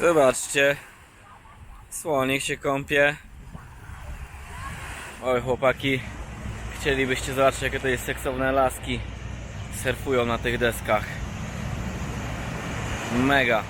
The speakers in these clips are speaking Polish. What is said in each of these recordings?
Zobaczcie. Słonik się kąpie. Oj, chłopaki. Chcielibyście zobaczyć, jakie to jest seksowne laski. Surfują na tych deskach. Mega.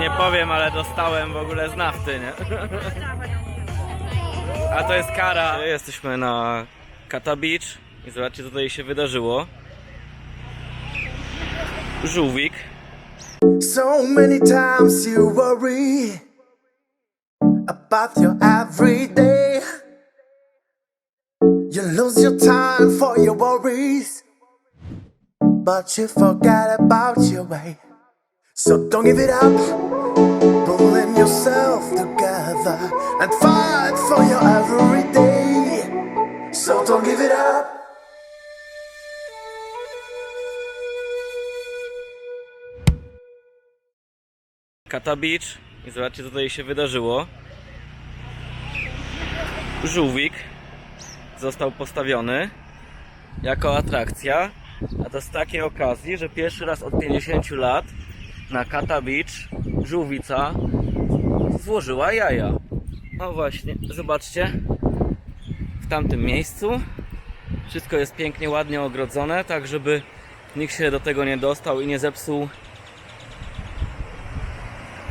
Nie powiem, ale dostałem w ogóle z nafty, nie? A to jest kara. Jesteśmy na Kata Beach i zobaczcie co tutaj się wydarzyło. Żółwik. So many times you worry about your everyday. You lose your time for your worries, but you forget about your way. So don't give it up, pulling yourself together and fight for your everyday. So don't give it up. Kata Beach i zobaczcie co tutaj się wydarzyło. Żółwik został postawiony jako atrakcja, a to z takiej okazji, że pierwszy raz od 50 lat na Kata Beach żółwica złożyła jaja. No właśnie, zobaczcie, w tamtym miejscu wszystko jest pięknie, ładnie ogrodzone, tak żeby nikt się do tego nie dostał i nie zepsuł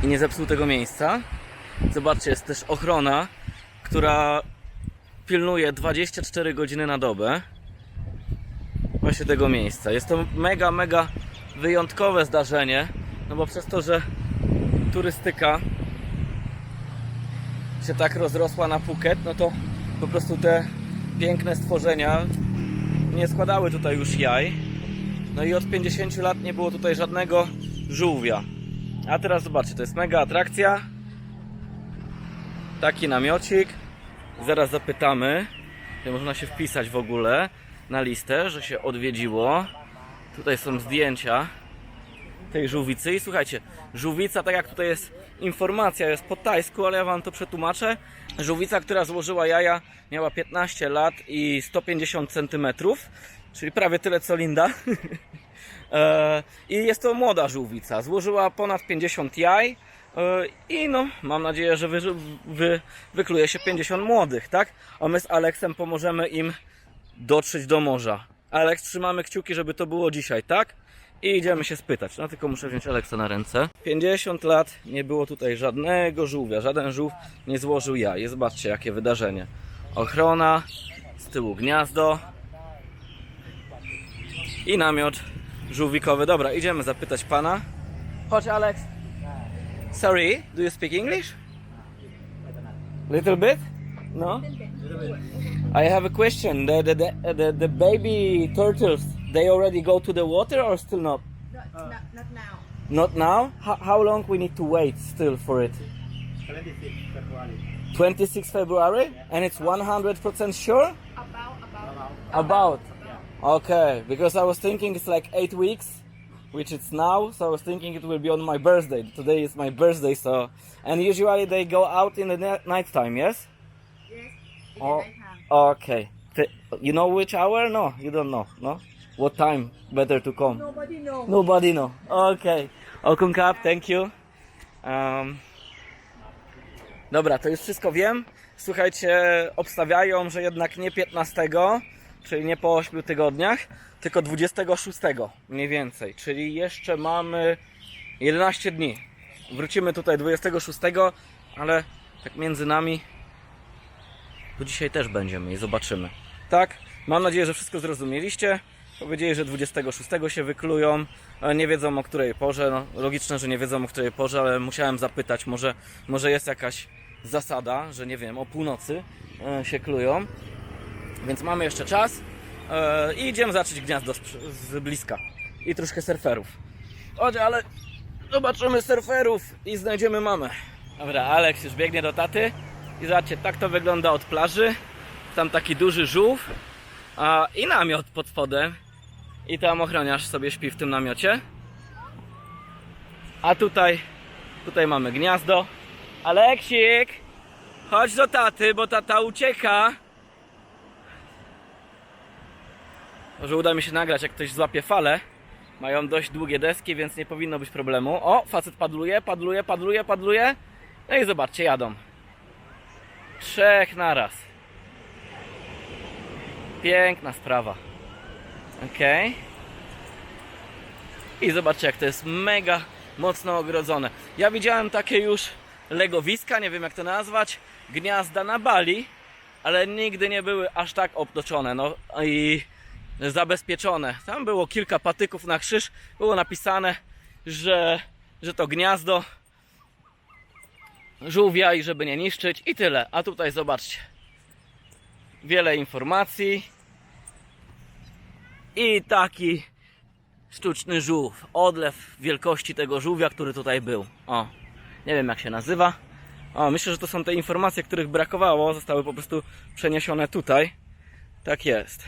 i nie zepsuł tego miejsca. Zobaczcie, jest też ochrona, która pilnuje 24 godziny na dobę właśnie tego miejsca. Jest to mega, mega wyjątkowe zdarzenie, no bo przez to, że turystyka się tak rozrosła na Phuket, no to po prostu te piękne stworzenia nie składały tutaj już jaj. No i od 50 lat nie było tutaj żadnego żółwia. A teraz zobaczcie, to jest mega atrakcja. Taki namiocik. Zaraz zapytamy, czy można się wpisać w ogóle na listę, że się odwiedziło. Tutaj są zdjęcia tej żółwicy. I słuchajcie, żółwica, tak jak tutaj jest informacja, jest po tajsku, ale ja wam to przetłumaczę. Żółwica, która złożyła jaja, miała 15 lat i 150 cm, czyli prawie tyle co Linda. E, I jest to młoda żółwica. Złożyła ponad 50 jaj. e, I no, mam nadzieję, że wy, wy, wykluje się 50 młodych, tak? A my z Aleksem pomożemy im dotrzeć do morza. Aleks, trzymamy kciuki, żeby to było dzisiaj, tak? I idziemy się spytać. No tylko muszę wziąć Aleksa na ręce. 50 lat nie było tutaj żadnego żółwia. Żaden żółw nie złożył jaj. Zobaczcie, jakie wydarzenie. Ochrona, z tyłu gniazdo i namiot żółwikowy. Dobra, idziemy zapytać pana. Chodź, Alex. Sorry, do you speak English? Little bit? No? I have a question. The, the, the, the, the baby turtles, they already go to the water or still not? Not, not, not now. Not now? How, how long we need to wait still for it? 26 February. 26 February? And it's 100% sure? About, about. About. Okay, because I was thinking it's like eight weeks, which it's now. So I was thinking it will be on my birthday. Today is my birthday, so and usually they go out in the ni- night time. Yes. Yes. In Oh. the nighttime. Okay. You know which hour? No, you don't know. No. What time better to come? Nobody knows. Nobody know. Okay. Okun Cup, thank you. Um, dobra, to już wszystko wiem. Słuchajcie, obstawiają, że jednak nie 15, czyli nie po 8 tygodniach, tylko 26 mniej więcej. Czyli jeszcze mamy 11 dni. Wrócimy tutaj 26, ale tak między nami to dzisiaj też będziemy i zobaczymy. Tak? Mam nadzieję, że wszystko zrozumieliście. Powiedzieli, że 26 się wyklują. Nie wiedzą o której porze. No, logiczne, że nie wiedzą o której porze, ale musiałem zapytać, może, może jest jakaś zasada, że nie wiem, o północy e, się klują. Więc mamy jeszcze czas. e, I idziemy zacząć gniazdo z, z bliska. I troszkę surferów. Chodź, ale zobaczymy surferów i znajdziemy mamę. Dobra, Alex już biegnie do taty. I zobaczcie, tak to wygląda od plaży. Tam taki duży żółw a, i namiot pod spodem. I tam ochroniarz sobie śpi w tym namiocie. A tutaj, tutaj mamy gniazdo. Aleksik, chodź do taty, bo tata ucieka. Że uda mi się nagrać, jak ktoś złapie falę. Mają dość długie deski, więc nie powinno być problemu. O, facet padluje, padluje, padluje, padluje. No i zobaczcie, jadą. Trzech naraz. Piękna sprawa. Okej. I zobaczcie, jak to jest mega mocno ogrodzone. Ja widziałem takie już legowiska, nie wiem jak to nazwać, gniazda na Bali, ale nigdy nie były aż tak obtoczone no, i zabezpieczone. Tam było kilka patyków na krzyż, było napisane, że, że to gniazdo żółwia i żeby nie niszczyć i tyle. A tutaj zobaczcie, wiele informacji i taki sztuczny żółw. Odlew wielkości tego żółwia, który tutaj był. O, nie wiem jak się nazywa. O, myślę, że to są te informacje, których brakowało. Zostały po prostu przeniesione tutaj. Tak jest.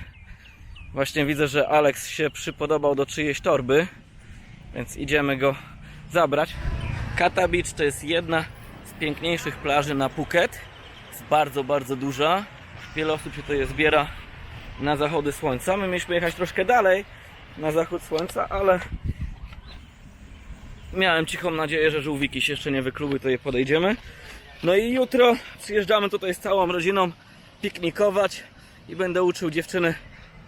Właśnie widzę, że Alex się przypodobał do czyjejś torby. Więc idziemy go zabrać. Kata Beach to jest jedna z piękniejszych plaży na Phuket. Jest bardzo, bardzo duża. Wiele osób się tutaj zbiera na zachody słońca. My mieliśmy jechać troszkę dalej na zachód słońca, ale miałem cichą nadzieję, że żółwiki się jeszcze nie wykluły, to je podejdziemy. No i jutro przyjeżdżamy tutaj z całą rodziną piknikować i będę uczył dziewczyny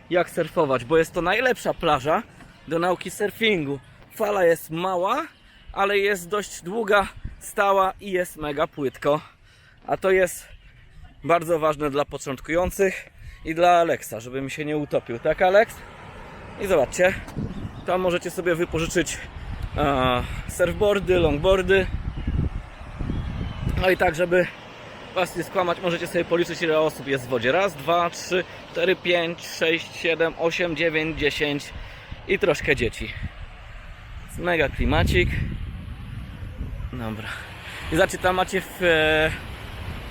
jak surfować, bo jest to najlepsza plaża do nauki surfingu. Fala jest mała, ale jest dość długa, stała i jest mega płytko. A to jest bardzo ważne dla początkujących i dla Alexa, żeby mi się nie utopił. Tak, Alex? I zobaczcie, tam możecie sobie wypożyczyć e, surfboardy, longboardy. No i tak, żeby Was nie skłamać, możecie sobie policzyć ile osób jest w wodzie. Raz, dwa, trzy, cztery, pięć, sześć, siedem, osiem, dziewięć, dziesięć i troszkę dzieci. Jest mega klimacik. Dobra. I zobaczcie, tam macie w e,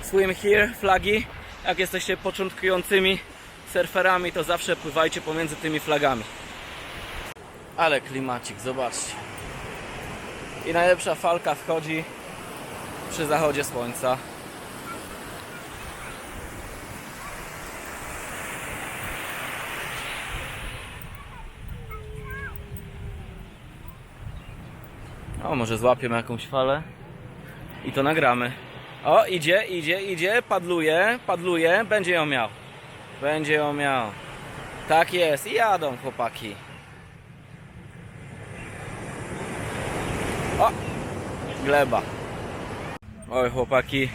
Swim Here flagi. Jak jesteście początkującymi surferami, to zawsze pływajcie pomiędzy tymi flagami. Ale klimacik, zobaczcie. I najlepsza falka wchodzi przy zachodzie słońca. O, może złapiemy jakąś falę i to nagramy. O, idzie, idzie, idzie, padluje, padluje, będzie ją miał. Będzie ją miał. Tak jest, i jadą chłopaki. O! Gleba. Oj chłopaki,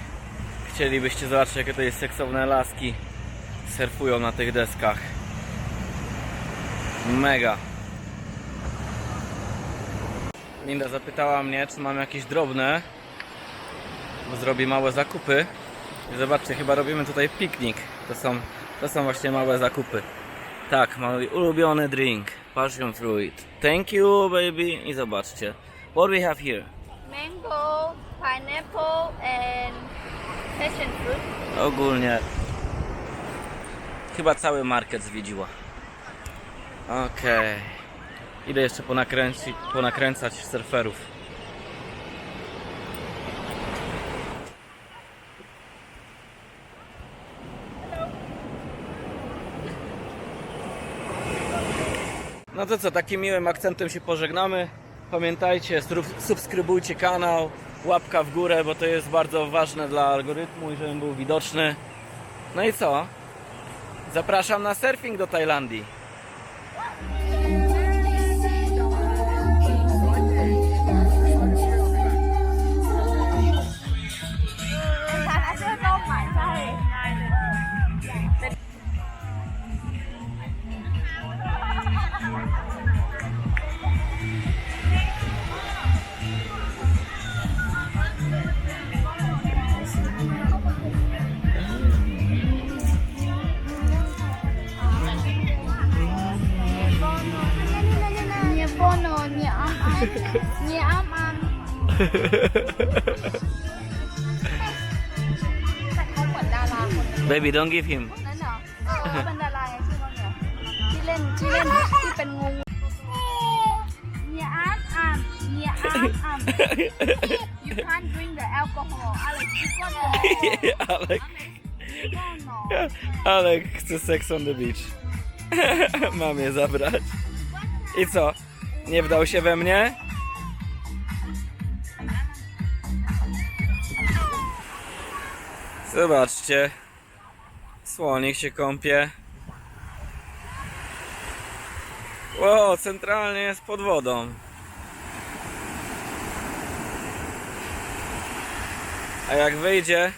chcielibyście zobaczyć jakie to jest seksowne laski surfują na tych deskach. Mega. Linda zapytała mnie, czy mam jakieś drobne, bo zrobi małe zakupy. I zobaczcie, chyba robimy tutaj piknik. To są, to są właśnie małe zakupy. Tak, mój ulubiony drink. Passion fruit. Thank you, baby. I zobaczcie. What we have here? mango, pineapple, and passion fruit. Ogólnie chyba cały market zwiedziła. Okej. Idę jeszcze ponakręcić, ponakręcać surferów. No to co, takim miłym akcentem się pożegnamy. Pamiętajcie, sub- subskrybujcie kanał, łapka w górę, bo to jest bardzo ważne dla algorytmu i żebym był widoczny. No i co? Zapraszam na surfing do Tajlandii. Baby don't give him นั่นเหรอเออเขาเป็นดาราไงชื่อเขาเนี่ยที่เล่นที่เล่นที่เป็นงูเนี่ยอัมอัมเนี่ยอัมอัม you can't drink the alcohol Alex you got the Alek, no no Alek chce sex on the beach Mam je zabrać. I co? Nie wdał się we mnie? Zobaczcie. Słonik się kąpie. Ło, centralnie jest pod wodą. A jak wyjdzie,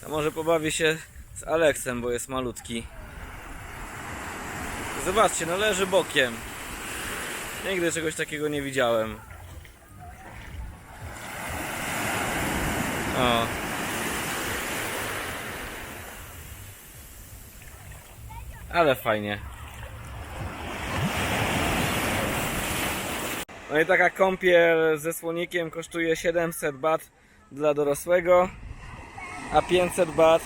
to może pobawi się z Aleksem, bo jest malutki. Zobaczcie, no leży bokiem. Nigdy czegoś takiego nie widziałem. O. Ale fajnie. No i taka kąpiel ze słonikiem kosztuje 700 bat dla dorosłego, a 500 bat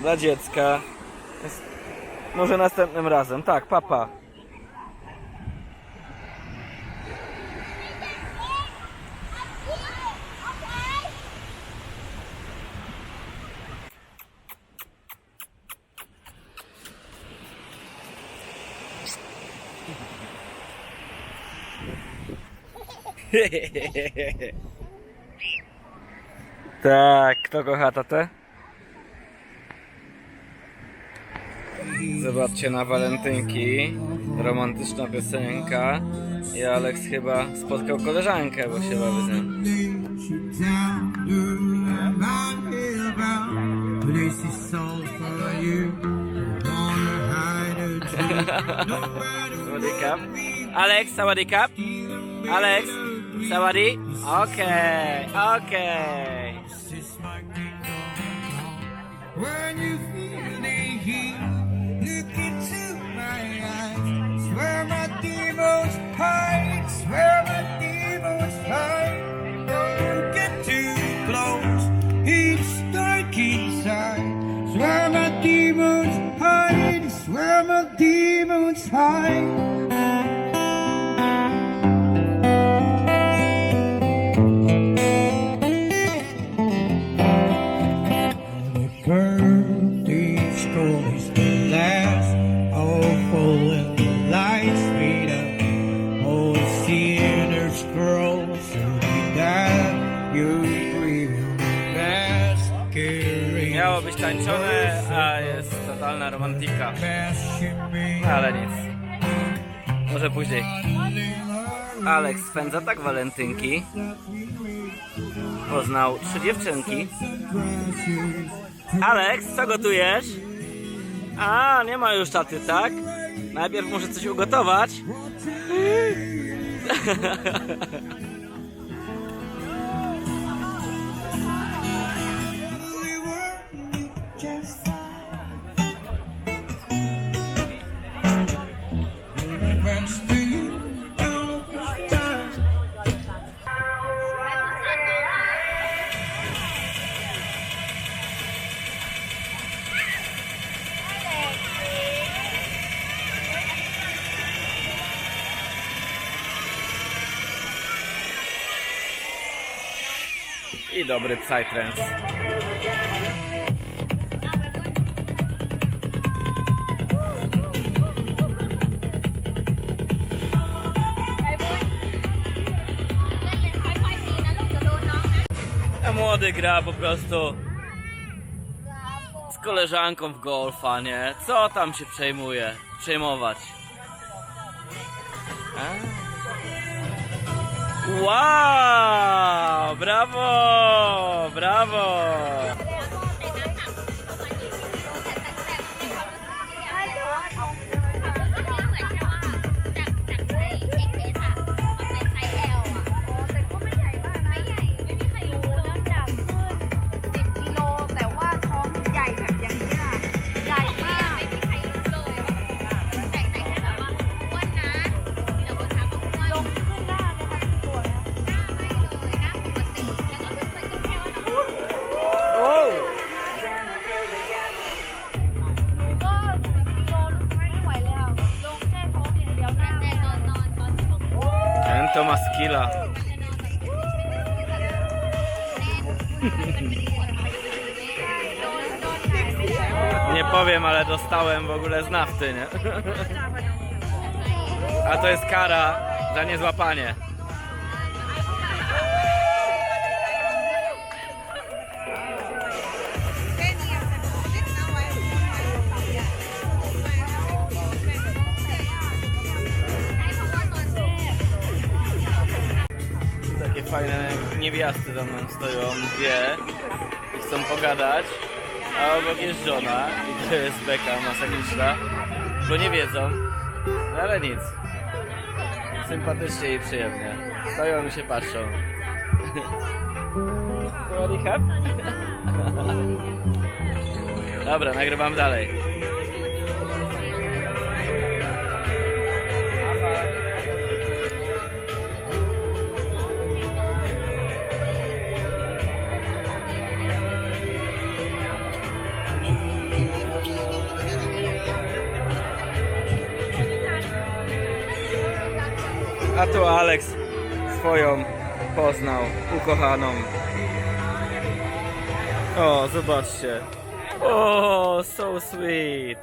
dla dziecka. Może następnym razem. Tak, papa. Tak, kto kocha tatę? Zobaczcie na walentynki. Romantyczna piosenka. I Alex chyba spotkał koleżankę, bo się bawi z nią. Alex, sabadi สวัสดีครับ Alex sabadi. Okay, okay. Swear my demons hide. Alex spędza tak walentynki. Poznał trzy dziewczynki. Alex, co gotujesz? A, nie ma już taty, tak? Najpierw muszę coś ugotować. I dobry Psytrance. Młody gra po prostu z koleżanką w golfa, nie? Co tam się przejmuje? Przejmować. A? Uau! Bravo! Bravo! Dostałem w ogóle z nie? A to jest kara za niezłapanie. Takie fajne niewiasty za mną stoją, dwie i chcą pogadać, a obok jest żona i to jest beka masakryczna, bo nie wiedzą, no ale nic. Sympatycznie i przyjemnie. Stoją i się patrzą. Dobra, nagrywam dalej. A tu Alex swoją poznał, ukochaną. O, zobaczcie. O, so sweet.